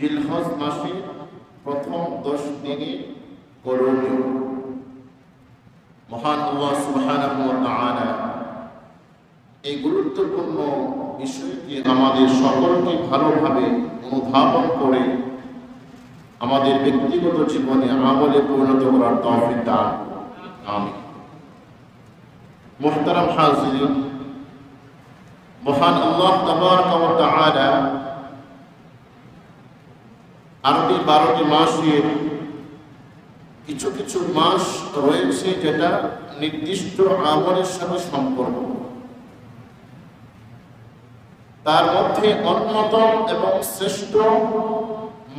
জিলহজ মাসে প্রথম দশ দিনে করণীয়। মহান আল্লাহ এই গুরুত্বপূর্ণ বিষয়টি আমাদের সকলকে ভালোভাবে অনুধাবন করে আমাদের ব্যক্তিগত জীবনে আমলে পরিণত করার তৌফিক আমিন। মুহতারাম হাজিরিন, মহান আল্লাহ তাবারক ওয়া তাআলা আরবি বারোটি মাসের কিছু কিছু মাস রয়েছে যেটা নির্দিষ্ট আমলের সাথে সম্পর্ক। তার মধ্যে অন্যতম এবং শ্রেষ্ঠ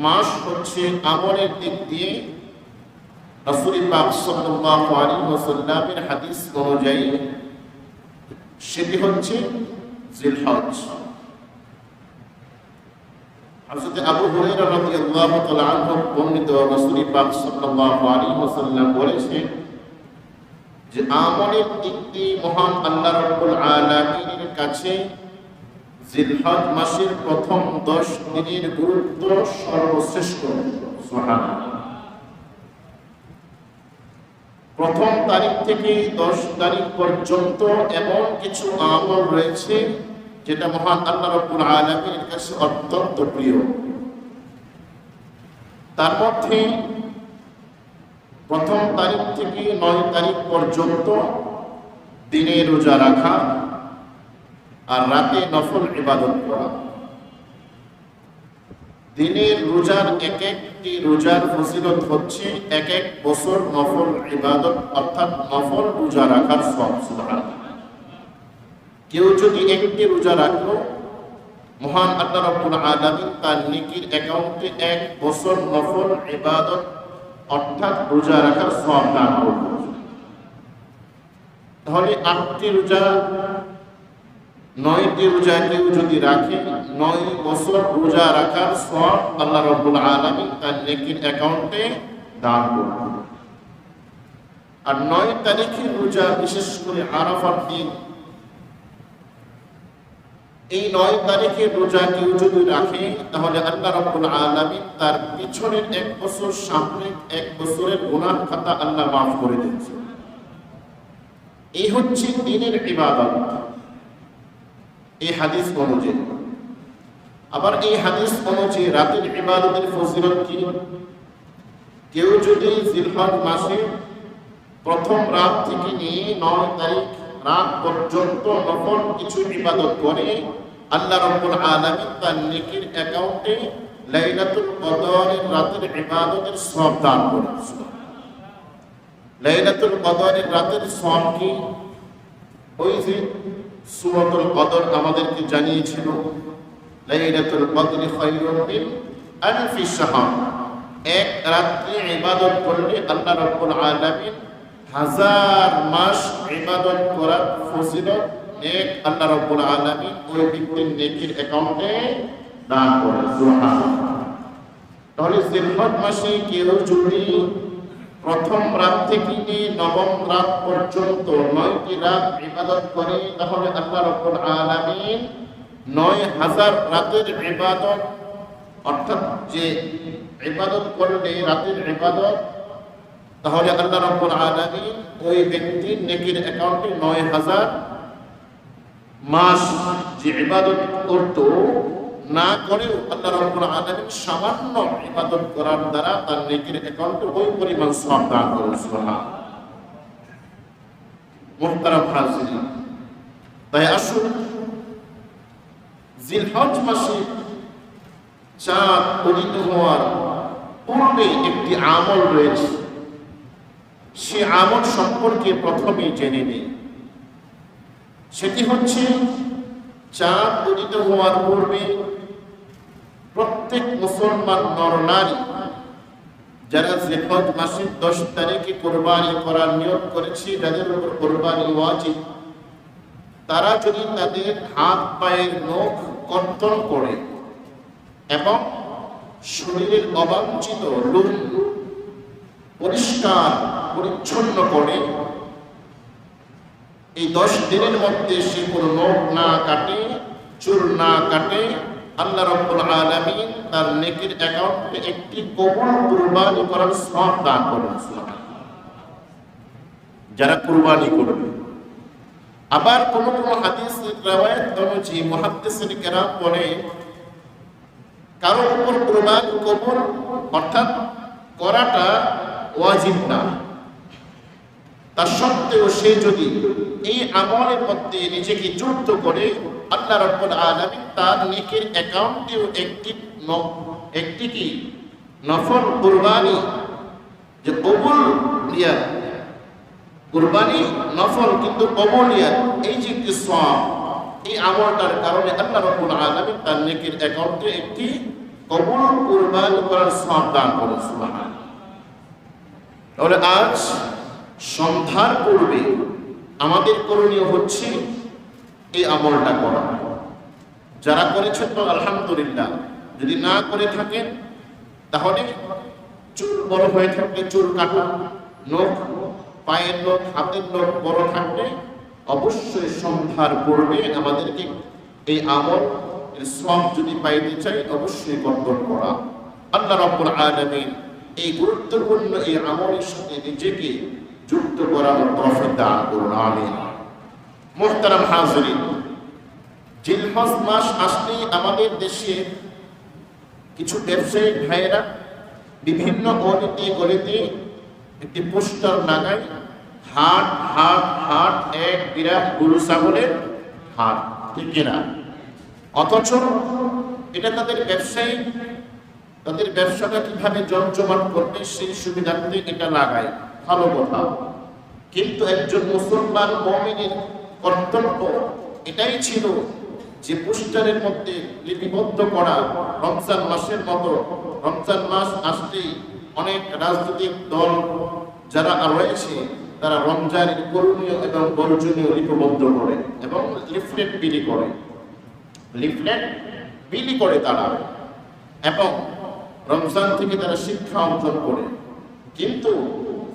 মাস হচ্ছে আমলের দিক দিয়ে হাদিস অনুযায়ী সেটি হচ্ছে জিলহজ। হযরত বর্ণিত রাসূল যে আমলের দিক দিয়ে মহান আল্লাহ রাব্বুল আলামিনের কাছে জিলহজ মাসের প্রথম 10 দিনের গুরুত্ব সর্বশ্রেষ্ঠ। প্রথম তারিখ থেকে দশ তারিখ পর্যন্ত এমন কিছু আমল রয়েছে যেটা মহান আল্লাহ রব্বুল আলমীর কাছে অত্যন্ত প্রিয়। তার মধ্যে প্রথম তারিখ থেকে নয় তারিখ পর্যন্ত দিনে রোজা রাখা আর রাতে নফল ইবাদত করা। দিনের রোজার এক একটি রোজার ফজিলত হচ্ছে এক এক বছর নফল ইবাদত, অর্থাৎ নফল রোজা রাখার সব, সুবহানাল্লাহ। কেউ যদি একটি রোজা রাখল, মহান আল্লাহ রাব্বুল আলামিন তার নেকির অ্যাকাউন্টে এক বছর নফল ইবাদত, অর্থাৎ রোজা রাখার সব দান করবে তাহলে আটটি রোজা, নয়টি রোজা কেউ যদি রাখে, নয় বছর রোজা রাখার সব আল্লাহ রব্বুল আলামিন তার নেকির অ্যাকাউন্টে দান করবে আর নয় তারিখে রোজা, বিশেষ করে আরাফার দিন এই নয় তারিখে রোজা কেউ যদি রাখে, তাহলে আল্লাহ রব্বুল আলামিন তার পিছনের এক বছর সামনে এক বছরের গুনাহ খাতা আল্লাহ মাফ করে দিচ্ছে এই হচ্ছে দিনের ইবাদত। এই হাদিস অনুযায়ী। আবার এই হাদিস অনুযায়ী রাতের ইবাদতের ফজিলত কি? কেউ যদি জিলহজ মাসে প্রথম রাত থেকে নিয়ে নয় তারিখ রাত পর্যন্ত নফল কিছু ইবাদত করে আল্লাহ রাব্বুল আলামিন তার নেকির অ্যাকাউন্টে লাইলাতুল কদরের রাতের ইবাদতের সব দান করে লাইলাতুল কদরের রাতের সব কি? ওই যে সূরাতুল কদর আমাদেরকে জানিয়েছিল, লাইলাতুল কদরি খায়রুম মিন আলফি শাহর। এক রাত্রি ইবাদত করলে আল্লাহ রাব্বুল আলামিন হাজার মাস ইবাদত করার ফজিলত নেক, আল্লাহ রাব্বুল আলামিন ওই ব্যক্তির নেকির অ্যাকাউন্টে দান করে সুবহানাল্লাহ। তাহলে জিলহজ মাসে কেউ যদি প্রথম রাত থেকে নবম রাত পর্যন্ত নয়টি রাত ইবাদত করে, তাহলে আল্লাহ রাব্বুল আলামিন নয় হাজার রাতের ইবাদত, অর্থাৎ যে ইবাদত করলে রাতের ইবাদত, তাহলে আল্লাহ রাব্বুল আলামিন ওই ব্যক্তির নেকির অ্যাকাউন্টে নয় হাজার মাস যে ইবাদত করত, না করেও আল্লাহ রাব্বুল আলামিন সামান্য ইবাদত করার দ্বারা তার নেকির অ্যাকাউন্টে ওই পরিমাণ সওয়াব দান করেন সুবহানাল্লাহ। মুহতারাম হাজিরিন। তাই আসুন, জিলহজ মাসে চাঁদ উদিত হওয়ার পূর্বে একটি আমল রয়েছে। সে আমল সম্পর্কে প্রথমে জেনে নেই সেটি হচ্ছে চাঁদ উদিত হওয়ার পূর্বে প্রত্যেক মুসলমান নর নারী যারা জেফত মাসের দশ তারিখে কোরবানি করার নিয়োগ করেছে যাদের উপর কোরবানি ওয়াজিব। তারা যদি তাদের হাত পায়ের নখ কর্তন করে এবং শরীরের অবাঞ্ছিত লোম পরিষ্কার পরিচ্ছন্ন করে এই দশ দিনের মধ্যে সে কোনো নখ না কাটে চুল না কাটে। আল্লাহ রব্বুল আলামিন তার নেকির অ্যাকাউন্টে একটি কবুল কুরবানি করার সব দান করেন যারা কুরবানি করবে। আবার কোন কোন হাদিস রাওয়ায়াত অনুযায়ী মুহাদ্দিসিন কেরাম বলে, কারও উপর কুরবানি কবুল অর্থাৎ করাটা ওয়াজিব না। তার সত্ত্বেও সে যদি এই আমলের মধ্যে নিজেকে যুক্ত করে, আল্লাহ রব্বুল আলামিন তার নেকের অ্যাকাউন্টেও একটি একটি কি? নফল কুরবানি, যে কবুল নিয়া কুরবানি নফল কিন্তু কবুলিয়াত এই যে একটি সওয়াব, এই আমলটার কারণে আল্লাহ রাব্বুল আলামিন তার নেকের অ্যাকাউন্টে একটি কবুল কুরবানি করার সওয়াব দান করেন, সুবহানাল্লাহ। তাহলে আজ সন্ধ্যার পূর্বে আমাদের করণীয় হচ্ছে এই আমলটা করা। যারা করেছেন তো আলহামদুলিল্লাহ। যদি না করে থাকেন, তাহলে চুল বড় হয়ে থাকলে চুল কাটা, নখ, পায়ের নখ, হাতের নখ বড় থাকলে অবশ্যই সন্ধ্যার পূর্বে আমাদেরকে এই আমল সব যদি পাইতে চাই, অবশ্যই কর্তন করা। আল্লাহ রাব্বুল আলামিন এই গুরুত্বপূর্ণ এই আমলের সাথে নিজেকে যুক্ত করার তৌফিক দান করুন, আমিন। মুহতারাম হাজিরিন, জিলহজ মাস আসলেই আমাদের দেশে কিছু ব্যবসায়িক ভাইয়েরা বিভিন্ন অলিতে গলিতে একটি পোস্টার লাগায়, হাট হাট হাট, এক বিরাট গরু ছাগলের হাট, ঠিক কিনা? অথচ এটা তাদের ব্যবসায়ী, তাদের ব্যবসাটা কীভাবে জমজমাট করবে সেই সুবিধার্থে এটা লাগায়। ভালো কথা। কিন্তু একজন মুসলমান মমিনের কর্তব্য এটাই ছিল যে পোস্টারের মধ্যে লিপিবদ্ধ করা। রমজান মাসের মতো, রমজান মাস আসতেই অনেক রাজনৈতিক দল যারা রয়েছে, তারা রমজানের করণীয় এবং বর্জনীয় লিপিবদ্ধ করে এবং লিফলেট বিলি করে। লিফলেট বিলি করে তারা এবং রমজান থেকে তারা শিক্ষা অর্জন করে। কিন্তু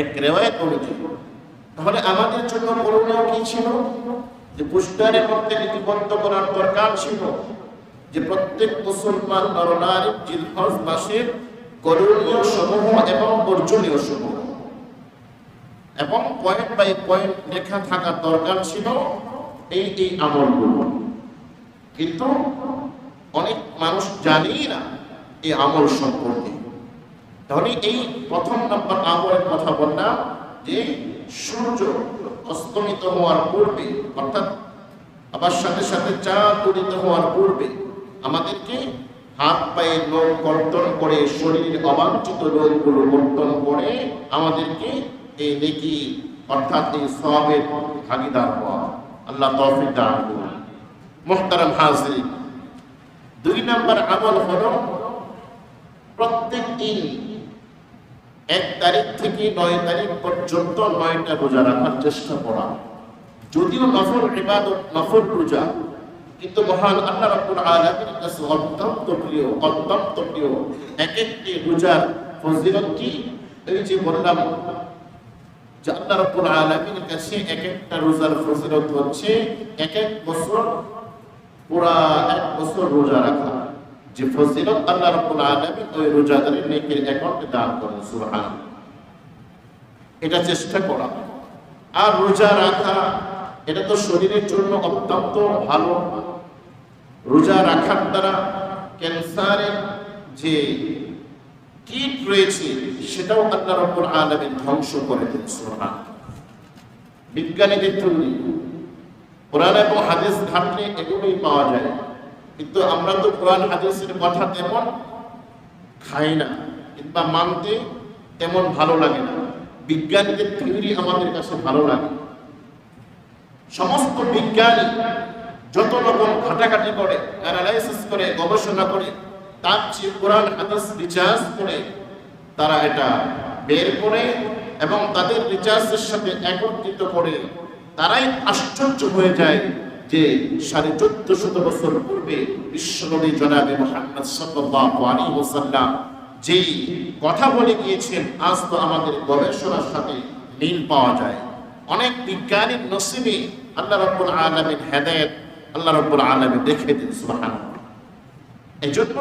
এক রেওয়ায়ত অনুযায়ী তাহলে আমাদের জন্য করণীয় কি ছিল? যে পুস্টারের মধ্যে লিপিবদ্ধ করার দরকার ছিল যে প্রত্যেক মুসলমান নরনারী জিলহজ মাসের করণীয় সমূহ এবং বর্জনীয় সমূহ। এবং পয়েন্ট বাই পয়েন্ট লেখা থাকার দরকার ছিল এই এই আমলগুলো। কিন্তু অনেক মানুষ জানেই না এই আমল সম্পর্কে। তাহলে এই প্রথম নম্বর আমলের কথা বললাম যে সূর্য অস্তমিত হওয়ার পূর্বে, অর্থাৎ আবার সাথে সাথে চাঁদ উদিত হওয়ার পূর্বে, আমাদেরকে হাত পায়ে লোক কর্তন করে শরীরের অবাঞ্ছিত রোগগুলো কর্তন করে আমাদেরকে এই নেকি, অর্থাৎ এই সবের ভাগিদার হওয়া। আল্লাহ তৌফিক দান করুন। মোহতারাম হাজির দুই নাম্বার আমল হলো প্রত্যেক দিন এক তারিখ থেকে নয় তারিখ পর্যন্ত নয়টা রোজা রাখার চেষ্টা করা। যদিও নফল ইবাদত, নফল রোজা, কিন্তু মহান আল্লাহ রাব্বুল আলামিনের কাছে অত্যন্ত প্রিয় অত্যন্ত প্রিয় এক একটি রোজার ফজিলত কি? এই যে বললাম যে আল্লাহ রাব্বুল আলামিনের কাছে এক একটা রোজার ফজিলত হচ্ছে এক এক বছর পুরা এক বছর রোজা রাখা। যে ফজিলত আল্লাহ রাব্বুল আলামিন ওই রোজাদারের নেকের অ্যাকাউন্টে দান করেন সুবহান এটা চেষ্টা করা। আর রোজা রাখা, এটা তো শরীরের জন্য অত্যন্ত ভালো। রোজা রাখার দ্বারা ক্যান্সারের যে কীট রয়েছে, সেটাও আল্লাহ রাব্বুল আলামিন ধ্বংস করে দেন সুবহান বিজ্ঞানীদের তৈরি। কোরআন এবং হাদিস ঘাটলে এগুলোই পাওয়া যায়। কিন্তু আমরা তো কোরআন, হাদিসের কথা তেমন খাই না, কিংবা মানতে তেমন ভালো লাগে না। বিজ্ঞানীদের থিওরি আমাদের কাছে ভালো লাগে। সমস্ত বিজ্ঞানী যত রকম ঘাটাঘাটি করে অ্যানালাইসিস করে, গবেষণা করে, তার চেয়ে কোরআন, হাদিস রিচার্জ করে তারা এটা বের করে এবং তাদের রিচার্জের সাথে একত্রিত করে তারাই আশ্চর্য হয়ে যায় যে সাড়ে চোদ্দ শত বছর পূর্বে বিশ্বনবী জনাবে মোহাম্মদ সাল্লাল্লাহু আলাইহি যেই কথা বলে গিয়েছেন, আজ তো আমাদের গবেষণার সাথে মিল পাওয়া যায়। অনেক বিজ্ঞানীর নসিবে আল্লাহ রব্বুল আলমীর হেদায়ত আল্লাহ রব্বুল আলমী দেখে দিন সুবহান এই জন্য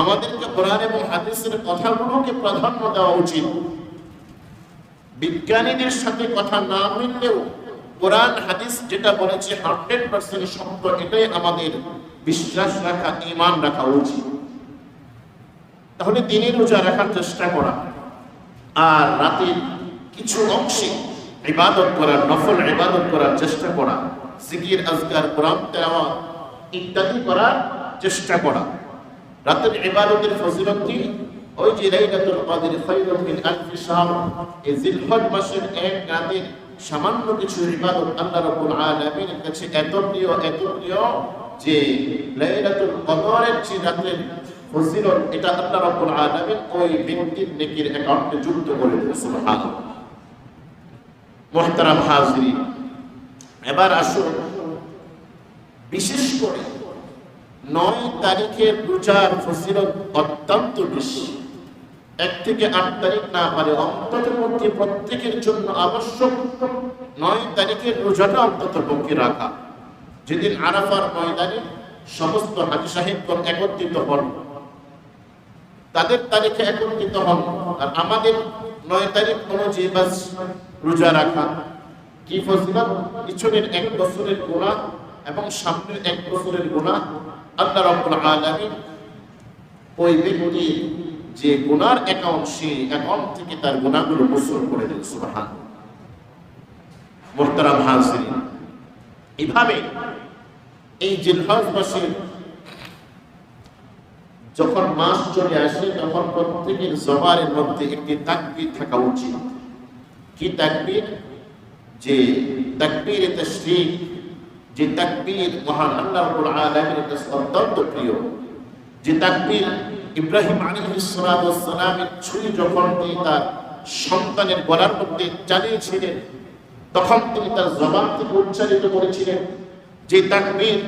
আমাদেরকে কোরআন এবং হাদিসের কথাগুলোকে প্রাধান্য দেওয়া উচিত। বিজ্ঞানীদের সাথে কথা না মিললেও কোরআন, হাদিস যেটা বলেছে, হান্ড্রেড পার্সেন্ট সত্য, এটাই আমাদের বিশ্বাস রাখা ইমান রাখা উচিত। তাহলে দিনের রোজা রাখার চেষ্টা করা। আর রাতের কিছু অংশে ইবাদত করার নফল ইবাদত করার চেষ্টা করা, জিকির, আজকার, কোরআন ইত্যাদি করার চেষ্টা করা। রাতের ইবাদতের ফজিলত ওই যে লাইলাতুল কদর খায়রুম মিন আলফি এই জিলহজ মাসের এক রাতের সামান্য কিছু ইবাদত আল্লাহ রাব্বুল আলামিনের কাছে এত প্রিয় এত প্রিয় যে লাইলাতুল কদরের যে রাতের ফজিলত, এটা আল্লাহ রাব্বুল আলামিন ওই ব্যক্তির নেকির অ্যাকাউন্টে যুক্ত করে দেন সুবহানাল্লাহ। মুহতারাম হাজরিন, এবার আসুন বিশেষ করে নয় তারিখের রোজার ফজিলত অত্যন্ত বেশি। এক থেকে আট তারিখ না পারে অন্তত মধ্যে প্রত্যেকের জন্য আবশ্যক নয় তারিখের রোজাটা অন্তত পক্ষে রাখা। যেদিন আরাফার ময়দানে সমস্ত হাজি সাহেবগণ একত্রিত হন, তাদের তারিখে একত্রিত হন, আর আমাদের নয় তারিখ অনুযায়ী বাস রোজা রাখা। কি ফজিলত? পিছনের এক বছরের গোনা এবং সামনের এক বছরের গোনা আল্লাহ রাব্বুল আলামিন ওই ব্যক্তি যে গুনার অ্যাকাউন্ট সে অ্যাকাউন্ট থেকে তার গুণাগুলো মোচন করে দেন সুবহান মুহতারাম হাজিরিন এইভাবে এই জিলহজ যখন মাস চলে আসে, তখন প্রত্যেকের জবানের মধ্যে একটি তাকবির থাকা উচিত। কি তাকবির? যে তাকবির তাকবীর তাশরীক যে তাকবীর মহান আল্লাহ আলামিনের অত্যন্ত প্রিয়। যে তাকবীর ইব্রাহিম সালামের ছুরি যখন তিনি তার সন্তানের গলার মধ্যে চালিয়েছিলেন তখন তিনি তার জবান থেকে উচ্চারিত করেছিলেন যে তাকবীর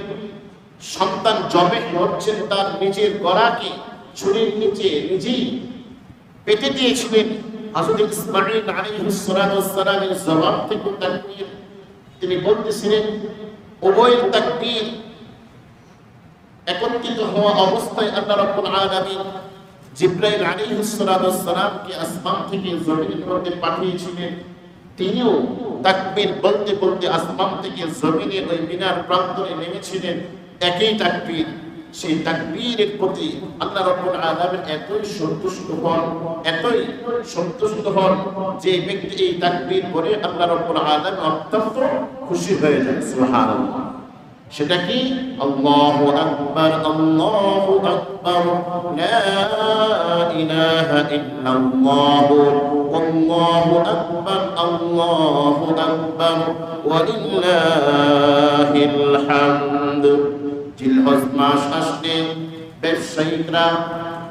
সন্তান জবে হচ্ছেন, তার নিজের গলাকে ছুরির নিচে নিজেই পেতে দিয়েছিলেন। হযরত ইসমাঈল আলাইহিস সালাতু জবান থেকে তাকবীর তিনি বলতেছিলেন উভয় তাকবীর একত্রিত হওয়া অবস্থায় আল্লাহ রাব্বুল আলামিন জিব্রাইল আলাইহিস সালাতু সালামকে আসমান থেকে জমিনের মধ্যে পাঠিয়েছিলেন। তিনিও তাকবীর বলতে বলতে আসমান থেকে জমিনে ওই মিনার প্রান্তরে নেমেছিলেন। একই তাকবীর, সেই তাকবীরের প্রতি আল্লাহ রাব্বুল আলামিন এতই সন্তুষ্ট হন, এতই সন্তুষ্ট হন যে ব্যক্তি এই তাকবীর পরে আল্লাহ রাব্বুল আলামিন অত্যন্ত খুশি হয়ে যান, সুবহানাল্লাহ। সেটা কি আল্লাহু আকবার আল্লাহু আকবার লা ইলাহা ইল্লাল্লাহ আল্লাহু আকবার আল্লাহু আকবার ওয়া লিল্লাহিল হামদ জিলহজ মাস আসলে ব্যবসায়িকরা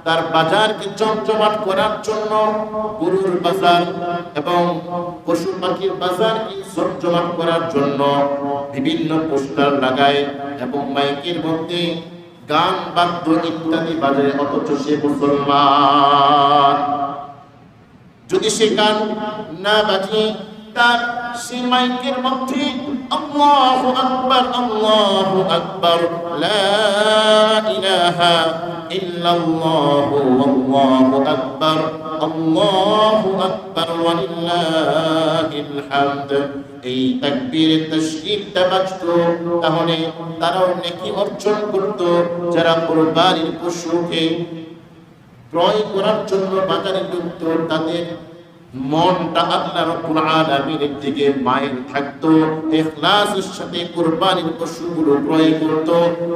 তার বাজারকে জমজমাট করার জন্য গরুর বাজার এবং পশু পাখির বাজারকে জমজমাট করার জন্য বিভিন্ন পোস্টার লাগায় এবং মাইকের মধ্যে গান, বাদ্য ইত্যাদি বাজায়। অথচ সে মুসলমান। যদি সে গান না বাজিয়ে তার সে মাইকের মধ্যে আল্লাহু আকবার আল্লাহু আকবার, লা ইলাহা ইল্লাল্লাহ, আল্লাহু আকবার আল্লাহু আকবার ওয়া লিল্লাহিল হামদ। এই তাকবীরের তাশরীফটা বাজতো, তাহলে তারাও নেকি অর্জন করত, যারা কুরবানির পশুকে ক্রয় করার জন্য বাজারে ঢুকত, তাদের মনটা আল্লাহ রাব্বুল আলামিনের দিকে মাইল থাকতো, ইখলাসের সাথে কুরবানির পশুগুলো ক্রয় করত।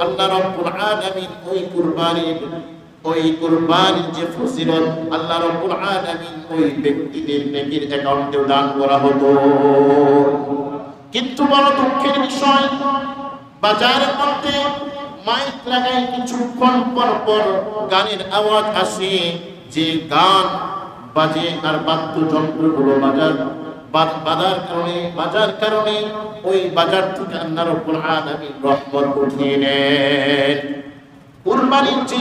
আল্লাহ রাব্বুল আলামিন ওই কুরবানির ওই কুরবানির যে ফজিলত আল্লাহ রাব্বুল আলামিন ওই ব্যক্তিদের নেকির অ্যাকাউন্টে দান করা হতো। কিন্তু বড় দুঃখের বিষয় বাজারের মধ্যে মাইক লাগাই কিছুক্ষণ পর পর গানের আওয়াজ আসে, যে গান বাজে আর বাদ্যযন্ত্রগুলো বাজার। বাজার কারণে বাজার কারণে ওই বাজার থেকে আল্লাহ রব্বুল আলামিন রহমত উঠিয়ে নেন। কুরবানির যে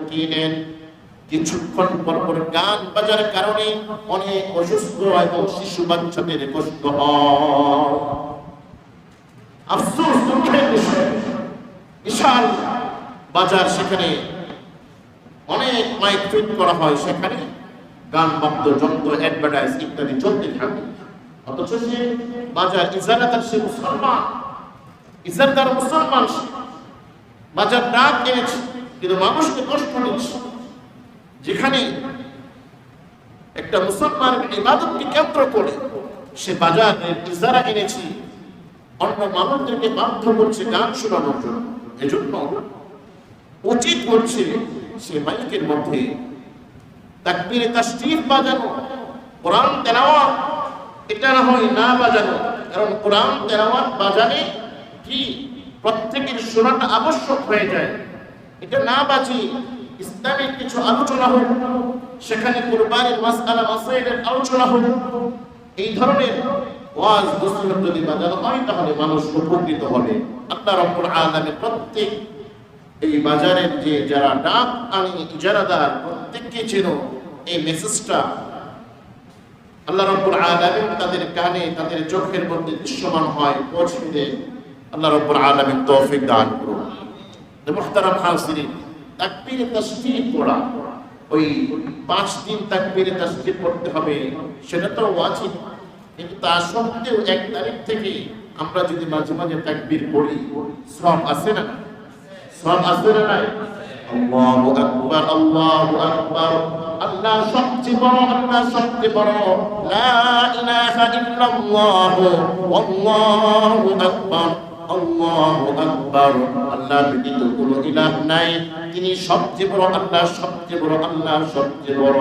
উঠিয়ে নেন। কিছুক্ষণ পর পর গান বাজার কারণে অনেক অসুস্থ এবং শিশু বাচ্চাদের কষ্ট হয়। বিশাল বাজার সেখানে অনেক মাইক ফিট করা হয় সেখানে, গান, বাদ্য, যন্ত্র অ্যাডভার্টাইজ ইত্যাদি চলতে থাকে। অথচ সে বাজার ইজারাদার, সে মুসলমান। ইজারদার মুসলমান বাজার ডাক এনেছে কিন্তু মানুষকে কষ্ট দিচ্ছে। যেখানে একটা মুসলমান ইবাদতকে কেন্দ্র করে সে বাজারের ইজারা এনেছে, অন্য মানুষদেরকে বাধ্য করছে গান শোনানোর জন্য। এজন্য উচিত হচ্ছে সে মাইকের মধ্যে তাকবীরে তাশরীফ বাজানো, কোরআন তেলাওয়াত, এটা না হয় না বাজানো। কারণ কোরআন তেলাওয়াত বাজানে কি? প্রত্যেকের শোনাটা আবশ্যক হয়ে যায়। এটা না বাজি ইসলামিক কিছু আলোচনা হোক, সেখানে কোরবানির মাসআলা মাসাইলের আলোচনা হোক, এই ধরনের ওয়াজ নসিহত যদি বাজানো হয়, তাহলে মানুষ উপকৃত হবে। আল্লাহ রাব্বুল আলামিন প্রত্যেক এই বাজারের যে যারা ডাক আনি ইজারাদার প্রত্যেককে চেন এই মেসেজটা আল্লাহ রাব্বুল আলামিন তাদের কানে, তাদের চোখের মধ্যে দৃশ্যমান হয়, পৌঁছে আল্লাহ রাব্বুল আলামিন তৌফিক দান করুন। তো মুহতারাম হাজিরিন তাকবীরে তাসবিহ পড়া। ওই পাঁচ দিন তাকবীরে তাসবিহ পড়তে হবে, সেটা তো ওয়াজিব। কিন্তু তা সত্ত্বেও এক তারিখ থেকে আমরা যদি মাঝে মাঝে তাকবীর পড়ি সব আছে না? সব আছে না নাই? আল্লাহু আকবার আল্লাহু আকবার। আল্লাহ সবচেয়ে বড় আল্লাহ সবচেয়ে বড়। লা ইলাহা ইল্লাল্লাহ আল্লাহু আকবার আল্লাহু আকবার। আল্লাহ ব্যতীত কোনো ইলাহ নাই। তিনি সবচেয়ে বড় আল্লাহ সবচেয়ে বড় আল্লাহ সবচেয়ে বড়।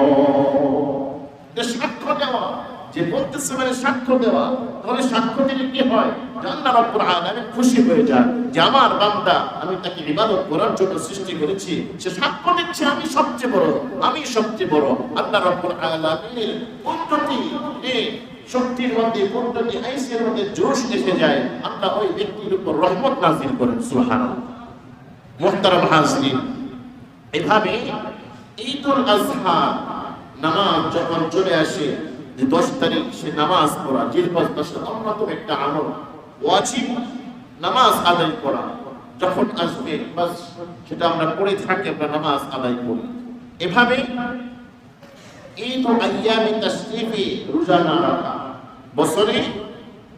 সাক্ষ্য দেওয়া। যে বলতেছে মানে সাক্ষ্য দেওয়া, তাহলে সাক্ষ্য দিলে কি হয়? আল্লাহ রাব্বুল আলামিন খুশি হয়ে যান যে আমার বান্দা, আমি তাকে ইবাদত করার জন্য সৃষ্টি করেছি, সে সাক্ষ্য দিচ্ছে, আমি সবচেয়ে বড়, আমি সবচেয়ে বড়। আল্লাহ রাব্বুল আলামিনের পদ্ধতি শক্তির মধ্যে পদ্ধতি আইসের মধ্যে জোশ এসে যায়। আল্লাহ ওই ব্যক্তির উপর রহমত নাজিল করেন, সুবহানাল্লাহ। মুহতারাম হাজরিন এভাবে ঈদুল আজহা নামাজ যখন চলে আসে যে দশ তারিখ সে নামাজ পড়া জিলহজ মাসের অন্যতম একটা আমল, ওয়াজিব নামাজ আদায় করা। যখন আসবে, বাস সেটা আমরা পড়ে থাকি, আমরা নামাজ আদায় করি। এভাবে ঈদ ও আইয়ামে তাশরিফে রোজা না রাখা। বছরে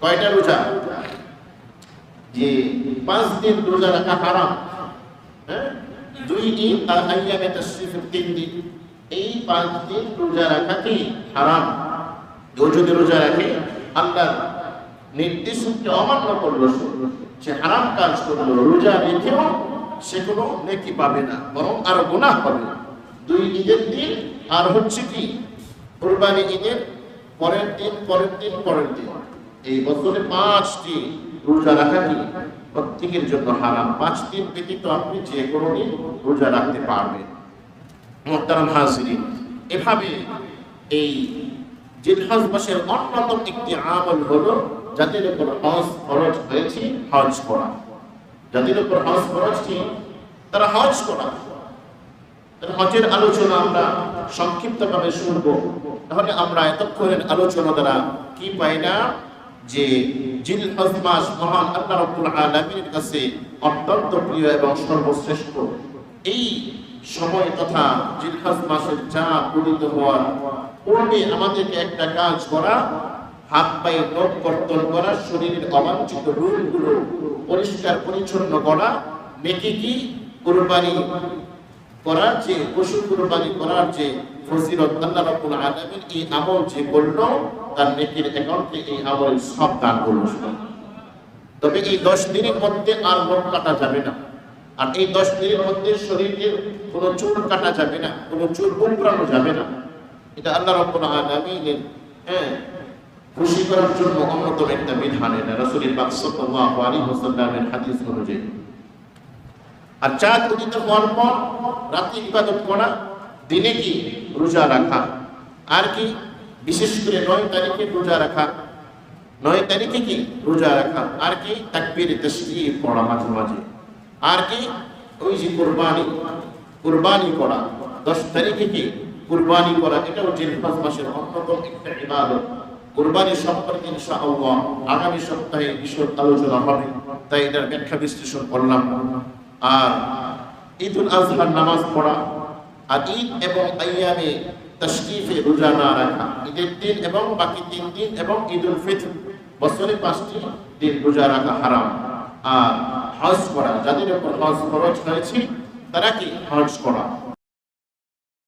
কয়টা রোজা? যে পাঁচ দিন রোজা রাখা হারাম। হ্যাঁ? দুই দিন আর আইয়ামে তাশরিফের তিন দিন। এই পাঁচ দিন রোজা রাখা হারাম? কেউ যদি রোজা রাখে আল্লাহ নির্দেশকে অমান্য করল সে, হারাম কাজ করল। রোজা রেখেও সে কোনো নেকি পাবে না বরং আরও গুনাহ পাবে। দুই ঈদের দিন আর হচ্ছে কি? কোরবানি ঈদের পরের দিন পরের দিন পরের দিন। এই বছরে পাঁচটি রোজা রাখা কি? প্রত্যেকের জন্য হারাম। পাঁচ দিন ব্যতীত আপনি যে কোনো দিন রোজা রাখতে পারবেন। মোহতারাম হাজিরিন এভাবে এই জিলহজ মাসের অন্যতম একটি আমল হলো যাদের উপর হজ ফরজ হয়েছে, হজ করা। যাদের উপর হজ কি? তারা হজ করা। হজের আলোচনা আমরা সংক্ষিপ্তভাবে শুনব। তাহলে আমরা এতক্ষণের আলোচনা দ্বারা কি পাই না? যে জিল হজ মাস মহান আল্লাহ রাব্বুল কাছে অত্যন্ত প্রিয় এবং সর্বশ্রেষ্ঠ। এই সময় তথা জিলহজ মাসের চা পূরিত হওয়ার পূর্বে আমাদেরকে একটা কাজ করা, হাত পায়ে নখ কর্তন করা, শরীরের অবাঞ্ছিত রূপগুলো পরিষ্কার পরিচ্ছন্ন করা মেকে কি কোরবানি করার যে, পশু কুরবানি করার যে ফজিলত আল্লাহ রাব্বুল আলামিন এই আমল যে করল, তার নেকির অ্যাকাউন্টে এই আমল সব দান করল। তবে এই দশ দিনের মধ্যে আর নখ কাটা যাবে না। আর এই দশ দিনের মধ্যে শরীরের কোনো চুল কাটা যাবে না, কোনো চুল উপড়ানো যাবে না। এটা আল্লাহ রাব্বুল আলামিনের হ্যাঁ খুশি করার জন্য অন্যতম একটা বিধান এটা, রসুলের পাক সাল্লাল্লাহু আলাইহি ওয়াসাল্লামের হাদিস অনুযায়ী। আর চাঁদ উদিত হওয়ার পর রাতে ইবাদত করা, দিনে কি? রোজা রাখা। আর কি? বিশেষ করে নয় তারিখে রোজা রাখা। নয় তারিখে কি? রোজা রাখা। আর কি? তাকবীর তাসবিহ পড়া মাঝে মাঝে। আর কি? ওই যে কুরবানি। কুরবানি করা। দশ তারিখে কি? কুরবানি করা। এটাও জিলহজ মাসের অন্যতম একটা ইবাদত। কুরবানি সম্পর্কে ইনশাআল্লাহ আগামী সপ্তাহে বিশদ আলোচনা হবে। তাই এটার ব্যাখ্যা বিশ্লেষণ করলাম। আর ঈদুল আজহার নামাজ পড়া আর ঈদ এবং আইয়ামে তশরিফে রোজা না রাখা। ঈদের দিন এবং বাকি তিন দিন এবং ঈদুল ফিতর। বছরে পাঁচটি দিন রোজা রাখা হারাম। আর হজ করা। যাদের উপর হজ খরচ হয়েছে তারা কি হজ করা?